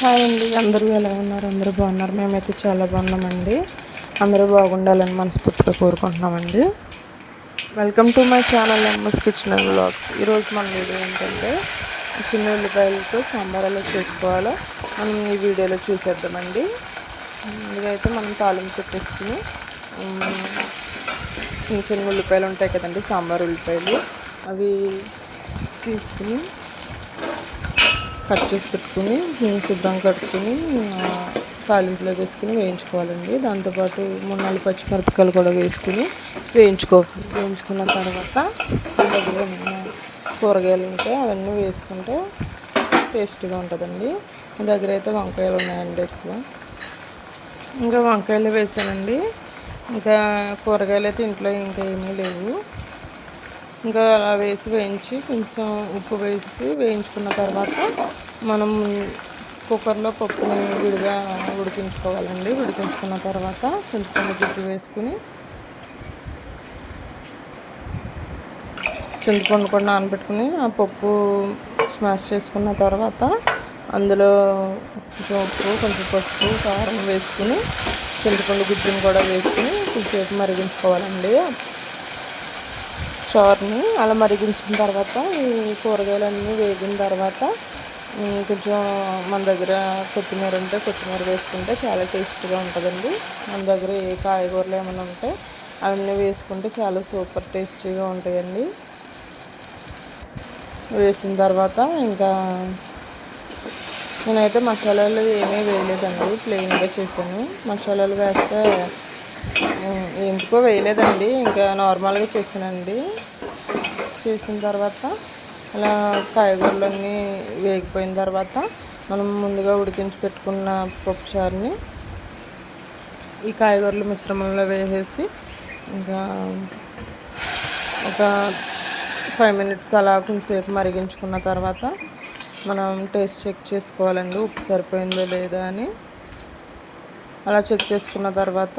Hi అండి. అందరూ ఎలా ఉన్నారు? అందరూ బాగున్నారు. మేమైతే చాలా బాగున్నామండి. అందరూ బాగుండాలని మనస్ఫూర్తిగా కోరుకుంటున్నామండి. Welcome to my channel MS kitchen and blogs ఈరోజు మన వీడియో ఏంటంటే చిన్న ఉల్లిపాయలతో సాంబార్ ఎలా చేసుకోవాలో మనం ఈ వీడియోలో చూసేద్దామండి. ఇదైతే మనం తాలింపు పెట్టేసుకుని చిన్న చిన్న ఉల్లిపాయలు ఉంటాయి కదండి సాంబార్ ఉల్లిపాయలు. అవి తీసుకుని కట్ చేసి పెట్టుకుని శుభ్రం కట్టుకుని ఆ, తాలింపులో వేసుకుని వేయించుకోవాలండి. దాంతోపాటు మూడు నాలుగు పచ్చిమిరపకాయలు కూడా వేసుకుని వేయించుకోవాలి వేయించుకున్న తర్వాత దగ్గర కూరగాయలు ఉంటే అవన్నీ వేసుకుంటే టేస్టీగా ఉంటుందండి. మా దగ్గర అయితే వంకాయలు ఉన్నాయండి ఎక్కువ. ఇంకా వంకాయలు వేసానండి. ఇంకా కూరగాయలు అయితే ఇంట్లో ఇంకా ఏమీ లేవు. ఇంకా అలా వేసి వేయించి కొంచెం ఉప్పు వేసి వేయించుకున్న తర్వాత మనం కుక్కర్లో పప్పుని విడిగా ఉడికించుకోవాలండి. ఉడికించుకున్న తర్వాత చింతపండు జుట్టు వేసుకుని చింతపండు కూడా నానబెట్టుకుని ఆ పప్పు స్మాష్ చేసుకున్న తర్వాత అందులో కొంచెం ఉప్పు కొంచెం పసుపు కారం వేసుకుని చింతపండు గుజ్జును కూడా వేసుకుని కొంచెంసేపు మరిగించుకోవాలండి. చారుని అలా మరిగించిన తర్వాత ఈ కూరగాయలన్నీ వేగిన తర్వాత కొంచెం మన దగ్గర కొత్తిమీర ఉంటే కొత్తిమీర వేసుకుంటే చాలా టేస్ట్గా ఉంటుందండి. మన దగ్గర ఏ కాయగూరలు ఏమైనా ఉంటే అవన్నీ వేసుకుంటే చాలా సూపర్ టేస్టీగా ఉంటాయండి. వేసిన తర్వాత ఇంకా నేనైతే మసాలాలు ఏమీ వేయలేదండి ప్లెయిన్గా చేశాను. మసాలాలు వేస్తే ఎందుకో వేయలేదండి. ఇంకా నార్మల్గా చేసానండి చేసిన తర్వాత అలా కాయగూరలన్నీ వేగిపోయిన తర్వాత మనం ముందుగా ఉడికించి పెట్టుకున్న పప్పుచారుని ఈ కాయగూరల మిశ్రమంలో వేసేసి ఇంకా ఒక ఫైవ్ మినిట్స్ అలా కొంచెంసేపు మరిగించుకున్న తర్వాత మనం టేస్ట్ చెక్ చేసుకోవాలండి. ఉప్పు సరిపోయిందో లేదా అని. అలా చెక్ చేసుకున్న తర్వాత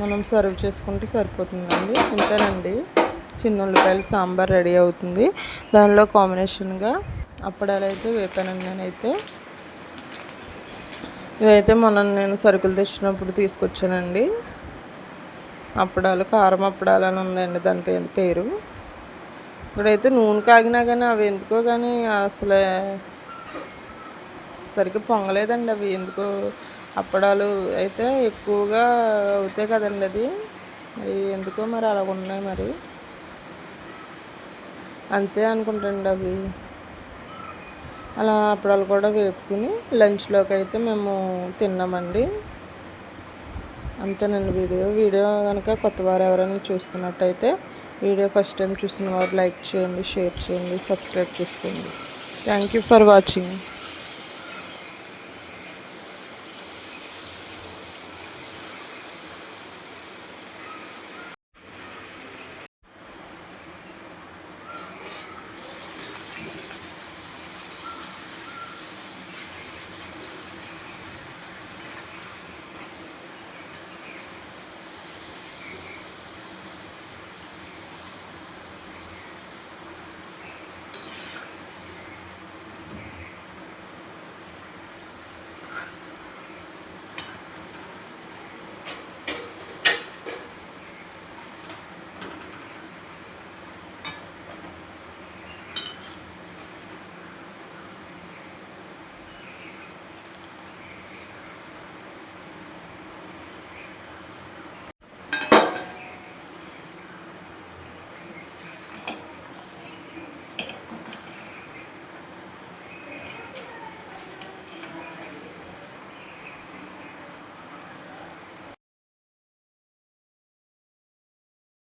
మనం సర్వ్ చేసుకుంటే సరిపోతుందండి. ఇంతేనండి. చిన్న ఉల్లిపాయలు సాంబార్ రెడీ అవుతుంది. దానిలో కాంబినేషన్గా అప్పడాలు అయితే వేపానండి నేనైతే ఇదైతే మొన్న నేను సరుకులు తెచ్చినప్పుడు తీసుకొచ్చానండి. అప్పడాలు కారం అప్పడాలు అని ఉందండి. దాని పేరు పేరు. ఇప్పుడైతే నూనె కాగినా కానీ అవి ఎందుకో కానీ అసలే సరిగ్గా పొంగలేదండి అవి. ఎందుకో అప్పడాలు అయితే ఎక్కువగా అవుతాయి కదండి అది. మరి ఎందుకో మరి అలా ఉన్నాయి మరి. అంతే అనుకుంటాండి అవి. అలా అప్పడాలు కూడా వేపుకుని లంచ్లోకి అయితే మేము తిన్నామండి. అంతేనండి వీడియో. వీడియో కనుక కొత్త వారు ఎవరైనా చూస్తున్నట్టయితే వీడియో ఫస్ట్ టైం చూసిన వారు లైక్ చేయండి షేర్ చేయండి సబ్స్క్రైబ్ చేసుకోండి. Thank you for watching.